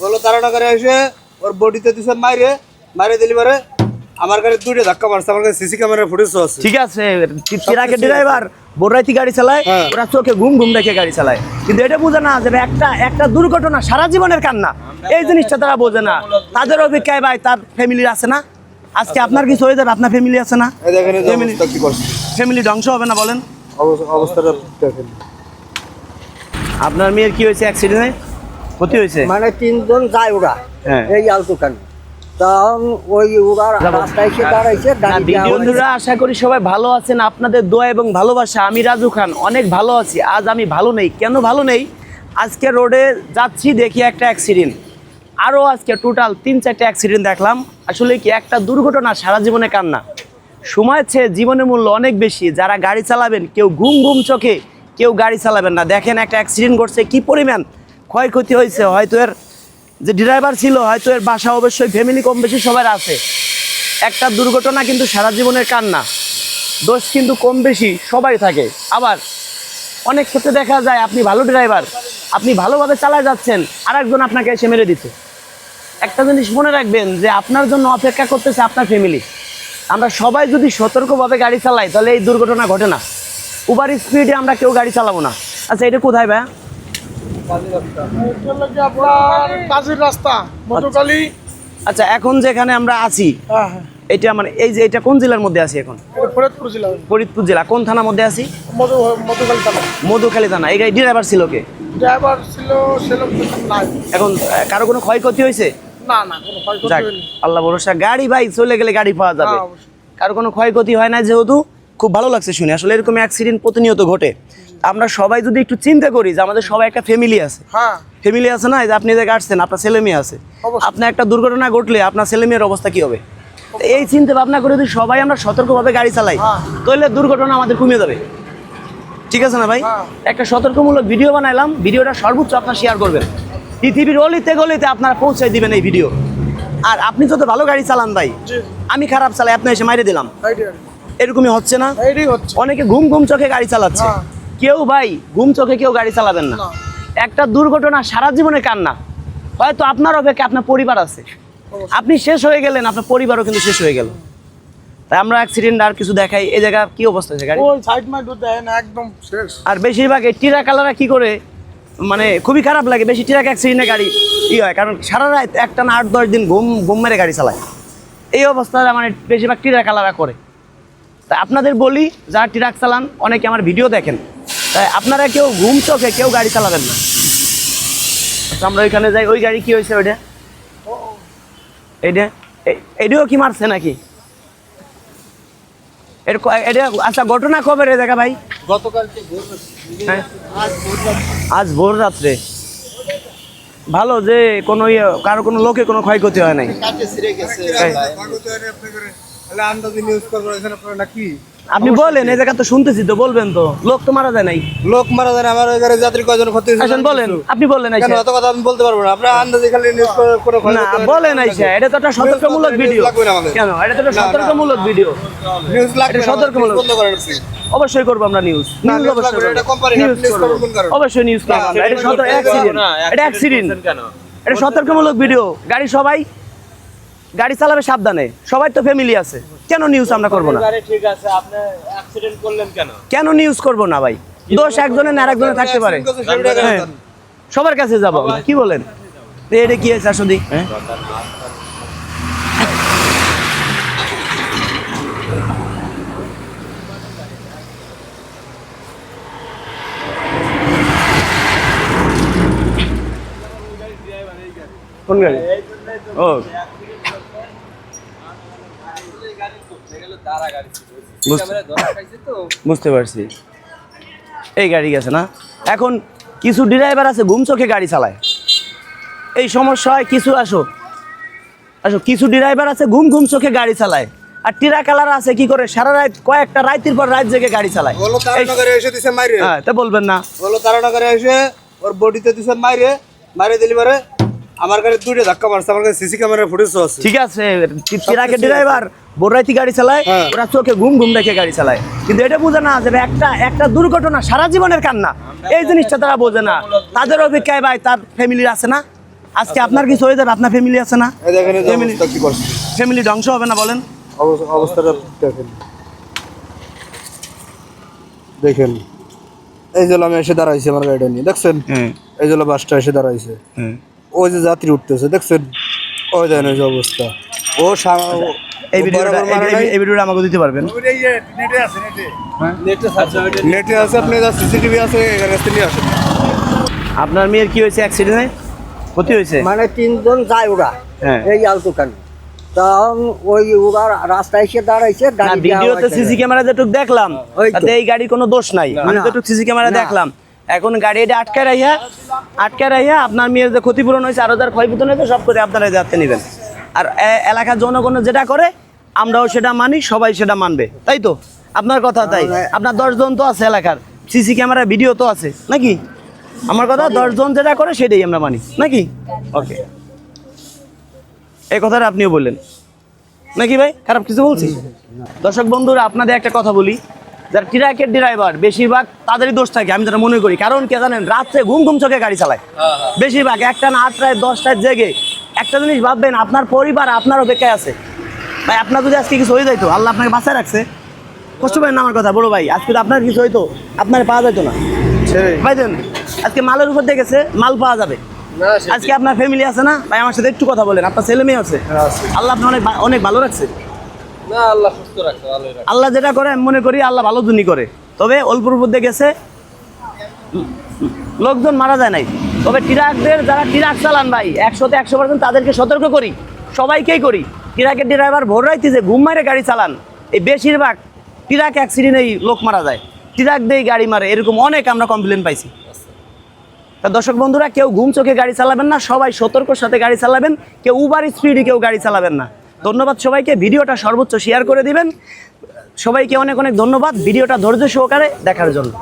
বলো তারা করে এসে ওর বডিতে দিছে মাইরে মাইরে দিলি পারে আমার গাড়ি দুইটা ধাক্কা মারছে আমার কাছে সিসি ক্যামেরার ফুটেজ আছে। ঠিক আছে ট্রাকের ড্রাইভার বোরাইতি গাড়ি চালায় হ্যাঁ। ওরা চোখে ঘুম ঘুম রেখে গাড়ি চালায়। কিন্তু এটা বোঝে না যে একটা একটা দুর্ঘটনা সারা জীবনের কান্না। এই জিনিসটা তারা বোঝে না। তাদের অপেক্ষায় ভাই তার ফ্যামিলি আছে না? আজকে আপনার কিছু হয়ে যাবে আপনার ফ্যামিলি আছে না? ফ্যামিলি ধ্বংস হবে না বলেন? অবস্থা- অবস্থাটা আপনার মেয়ের কি হয়েছে অ্যাক্সিডেন্টে ক্ষতি হয়েছে? মানে তিনজন যায় ওরা হ্যাঁ। এই আলতুকান তখন ওই ওরা রাস্তায় এসে দাঁড়াইছে না, গাড়ি দেওয়া বন্ধুরা আশা করি সবাই ভালো আছেন। আপনাদের দোয়া এবং ভালোবাসা। আমি রাজু খান অনেক ভালো আছি। আজ আমি ভালো নেই। কেন ভালো নেই? আজকে রোডে যাচ্ছি দেখি একটা অ্যাক্সিডেন্ট আরও আজকে টোটাল তিন চারটে অ্যাক্সিডেন্ট দেখলাম। আসলে কি একটা দুর্ঘটনা সারা জীবনে কান্না। সময় চেয়ে জীবনের মূল্য অনেক বেশি। যারা গাড়ি চালাবেন কেউ ঘুম ঘুম চোখে কেউ গাড়ি চালাবেন না। দেখেন একটা অ্যাক্সিডেন্ট ঘটছে কি পরিমাণ? ক্ষয়ক্ষতি হয়েছে, হয়তো এর যে ড্রাইভার ছিল, হয়তো এর বাসা অবশ্যই ফ্যামিলি কম বেশি সবার আছে। একটা দুর্ঘটনা কিন্তু সারা জীবনের কান্না। দোষ কিন্তু কম বেশি সবাই থাকে। আবার অনেক ক্ষেত্রে দেখা যায় আপনি ভালো ড্রাইভার আপনি ভালোভাবে চালায় যাচ্ছেন আর একজন আপনাকে এসে মেরে দিচ্ছে। একটা জিনিস মনে রাখবেন যে আপনার জন্য অপেক্ষা করতেছে আপনার ফ্যামিলি আমরা সবাই যদি সতর্কভাবে গাড়ি চালাই, তাহলে এই দুর্ঘটনা ঘটে না। উবার স্পিডে আমরা কেউ গাড়ি চালাবো না। আচ্ছা এটা কোথায় ভাই আপনার কাজের রাস্তা মধুকালী আচ্ছা এখন যেখানে আমরা আছি হ্যাঁ হ্যাঁ। এটা মানে এই যে এটা কোন জেলার মধ্যে আছি এখন? ফরিদপুর জেলা। ফরিদপুর জেলা। কোন থানার মধ্যে আছি? থানা। মধুখালী থানা। এই গাড়ি ড্রাইভার ছিল কে? ড্রাইভার ছিল এখন কারও কোনো ক্ষয়ক্ষতি হয়েছে? না না কোনো ক্ষয়ক্ষতি হয়নি। আল্লাহ ভরসা। গাড়ি ভাই চলে গেলে গাড়ি পাওয়া যাবে। হ্যাঁ, কারও কোনো ক্ষয়ক্ষতি হয় না যেহেতু খুব ভালো লাগছে শুনে। আসলে এরকম অ্যাক্সিডেন্ট প্রতিনিয়ত ঘটে। আমরা সবাই যদি একটু চিন্তা করি যে আমাদের সবাই একটা ফ্যামিলি আছে। হ্যাঁ। ফ্যামিলি আছে না? যে আপনি যে কাটছেন আপনার ছেলে মেয়ে আছে। আপনার একটা দুর্ঘটনা ঘটলে আপনার ছেলে মেয়ের অবস্থা কি হবে? এই চিন্তা ভাবনা করে যদি সবাই আমরা সতর্কভাবে গাড়ি চালাই হ্যাঁ। তাহলে দুর্ঘটনা আমাদের কমে যাবে। ঠিক আছে না ভাই? হ্যাঁ। একটা সতর্কমূলক ভিডিও বানাইলাম। ভিডিওটা সর্বোচ্চ আপনার শেয়ার করবেন। পৃথিবীর অলিতে গলিতে আপনারা পৌঁছে দিবেন এই ভিডিও আর আপনি যত ভালো গাড়ি চালান ভাই আমি খারাপ চালাই আপনি এসে মাইরে দিলাম। এরকমই হচ্ছে না? অনেকে ঘুম ঘুম চোখে গাড়ি চালাচ্ছে। হ্যাঁ। কেউ ভাই ঘুম চোখে কেউ গাড়ি চালাবেন না। একটা দুর্ঘটনা সারা জীবনে কান্না। হয়তো আপনার অপেক্ষা আপনার পরিবার আছে। আপনি শেষ হয়ে গেলেন আপনার পরিবারও কিন্তু শেষ হয়ে গেল। তাই আমরা অ্যাক্সিডেন্ট আর কিছু দেখাই এই জায়গা কি অবস্থা আছে গাড়ি ওই সাইড মাইড দেয় না একদম শেষ। আর বেশিরভাগ এই টিরা কালারা কি করে মানে খুবই খারাপ লাগে বেশি টিরাক অ্যাক্সিডেন্টে গাড়ি ই হয়। কারণ সারা রাত একটা না আট দশ দিন ঘুম ঘুম মেরে গাড়ি চালায়। এই অবস্থায় মানে বেশিরভাগ টিরা কালারা করে। তা আপনাদের বলি যারা ট্রাক চালান অনেকে আমার ভিডিও দেখেন। তাই আপনারা কেউ ঘুম চোখে কেউ গাড়ি চালাবেন না। আচ্ছা, আমরা ওইখানে যাই। ওই গাড়ি কি হয়েছে ওইটা এইটা এ- এটাও কি মারছে নাকি? এর এটা আচ্ছা ঘটনা কবে রে দেখা ভাই। গতকালকে হ্যাঁ। আজ ভোর রাত্রে। ভালো যে কোনো ইয়ে কারও কোনো লোকে কোনো ক্ষয়ক্ষতি হয় নাই। আপনি বলেন এই জায়গা তো শুনতেছি তো বলবেন তো। লোক তো মারা যায় নাই। লোক মারা যায় না, আমার ওই গাড়ি যাত্রী কয়জন ক্ষতি হয়েছে বলেন আপনি বলেন কেন অত কথা আমি বলতে পারব না। আপনার আন্দাজি খালি নিউজ করে না বলেন আইসা এটা তো একটা সতর্কমূলক ভিডিও। কেন এটা তো একটা। সতর্কমূলক ভিডিও নিউজ লাগবে সতর্কমূলক। বন্ধ করেন। অবশ্যই করব আমরা নিউজ নিউজ অবশ্যই? অবশ্যই নিউজ করব। আমরা। এটা অ্যাক্সিডেন্ট এটা অ্যাক্সিডেন্ট এটা সতর্কমূলক ভিডিও গাড়ি সবাই গাড়ি চালাবে সাবধানে। সবাই তো ফ্যামিলি আছে। কেন নিউজ আমরা করব না? ঠিক আছে আপনি অ্যাক্সিডেন্ট করলেন কেন? কেন নিউজ করব না ভাই? দোষ একজনের না আরেকজনের থাকতে পারে। হ্যাঁ। সবার কাছে যাব। কি বলেন? এটা কি আছে আসলে হ্যাঁ? কোন গাড়ি? ও। বুঝতে- বুঝতে পারছি। এই গাড়ি গেছে না? এখন কিছু ড্রাইভার আছে ঘুম চোখে গাড়ি চালায়। এই সমস্যা হয় কিছু আসো। আসো কিছু ড্রাইভার আছে ঘুম ঘুম চোখে গাড়ি চালায়। আর টিরা কালার আছে কি করে? সারা রাত কয়েকটা রাতের পর রাত জেগে গাড়ি চালায়। বলো তারানগরে এসে দিছে মাইরে। হ্যাঁ তা বলবেন না। বলো তারানগরে এসে ওর বডিতে দিছে মাইরে। মাইরে দিলি পারে আমার গাড়ি দুইটা ধাক্কা মারছে আমার কাছে সিসি ক্যামেরার ফুটেজ আছে। ঠিক আছে ট্রাকের ড্রাইভার বোরাইতি গাড়ি চালায় হ্যাঁ। ওরা চোখে ঘুম ঘুম রেখে গাড়ি চালায়। কিন্তু এটা বোঝে না যে একটা একটা দুর্ঘটনা সারা জীবনের কান্না। এই জিনিসটা তারা বোঝে না। তাদের অপেক্ষায় ভাই তার ফ্যামিলি আছে না? আজকে আপনার কিছু হয়ে যাবে আপনার ফ্যামিলি আছে না? ফ্যামিলি ধ্বংস হবে না বলেন? অবস্থাটা দেখেন। দেখেন। এই জন্য আমি এসে দাঁড়াইছি আমার গাড়িটা নিয়ে দেখছেন? হ্যাঁ। এই জন্য বাসটা এসে দাঁড়াইছে। হ্যাঁ। ওই যে যাত্রী উঠতেছে দেখছেন? ওই দেখেন ওই যে অবস্থা। ও- এই ভিডিওটা এই- ভিডিওটা আমাকে দিতে পারবেন। নেটে আছে আপনি যা সিসিটিভি আছে এখানে কাছ থেকে আসেন। আপনার মেয়ের কি হয়েছে? অ্যাক্সিডেন্টে ক্ষতি হয়েছে? মানে তিনজন যায় ওরা হ্যাঁ। এই আলতুখানে তখন ওই ওরা রাস্তায় এসে দাঁড়াইছে ভিডিওতে সিসি ক্যামেরা যেটুক দেখলাম ওই তাতে এই গাড়ি কোনো দোষ নাই। আমি। যেটুক সিসি ক্যামেরা দেখলাম এখন গাড়ি এটা আটকে রাইয়া আটকে রাইয়া আপনার মেয়ের যে ক্ষতিপূরণ হয়েছে আরও যার ক্ষয়পূরণ হয়েছে সব করে আপনারা যাতে নেবেন। আর এ- এলাকার জনগণ যেটা করে আমরাও সেটা মানি সবাই সেটা মানবে। তাই তো? আপনার কথা তাই। আপনার দশজন তো আছে এলাকার। সিসি ক্যামেরা ভিডিও তো আছে। নাকি? আমার কথা দশজন যেটা করে সেটাই আমরা মানি। নাকি? ওকে এই কথাটা আপনিও বললেন। নাকি ভাই? খারাপ কিছু বলছি দর্শক বন্ধুরা আপনাদের একটা কথা বলি। যারা ট্রাকের ড্রাইভার বেশিরভাগ তাদেরই দোষ থাকে আমি যেটা মনে করি। কারণ কে জানেন রাত্রে ঘুম ঘুম চোখে গাড়ি চালায়। বেশিরভাগ একটা না আটটায় দশটায় জেগে। একটা জিনিস ভাববেন আপনার পরিবার আপনার অপেক্ষায় আছে। ভাই আপনার যদি আজকে কিছু হয়ে যাইতো আল্লাহ আপনাকে বাঁচায় রাখছে। কষ্ট পাবেন না আমার কথা বড় ভাই আজকে আপনার কিছু হইতো আপনার পাওয়া যাইতো না। ভাই আজকে মালের উপর দেখেছে মাল পাওয়া যাবে। আজকে আপনার ফ্যামিলি আছে না? ভাই আমার সাথে একটু কথা বলেন আপনার ছেলে মেয়ে আছে? আল্লাহ আপনার অনেক অনেক ভালো রাখছে। আল্লাহ যেটা করে আমি মনে করি আল্লাহ ভালো দুনি করে। তবে অল্পর উপর গেছে লোকজন মারা যায় নাই। তবে ট্রাকদের যারা ট্রাক চালান ভাই একশোতে একশো পার্সেন্ট তাদেরকে সতর্ক করি। সবাইকেই করি। ট্রাকের ড্রাইভার ভোর রাইতে যে ঘুম মারে গাড়ি চালান। এই বেশিরভাগ ট্রাক অ্যাক্সিডেন্টেই লোক মারা যায়। ট্রাক দিয়েই গাড়ি মারে, এরকম অনেক আমরা কমপ্লেন পাইছি। তা দর্শক বন্ধুরা, কেউ ঘুম চোখে গাড়ি চালাবেন না, সবাই সতর্কর সাথে গাড়ি চালাবেন। কেউ উবার স্পিডে কেউ গাড়ি চালাবেন না। ধন্যবাদ সবাইকে, ভিডিওটা সর্বোচ্চ শেয়ার করে দিবেন। সবাইকে অনেক অনেক ধন্যবাদ, ভিডিওটা ধৈর্য সহকারে দেখার জন্য।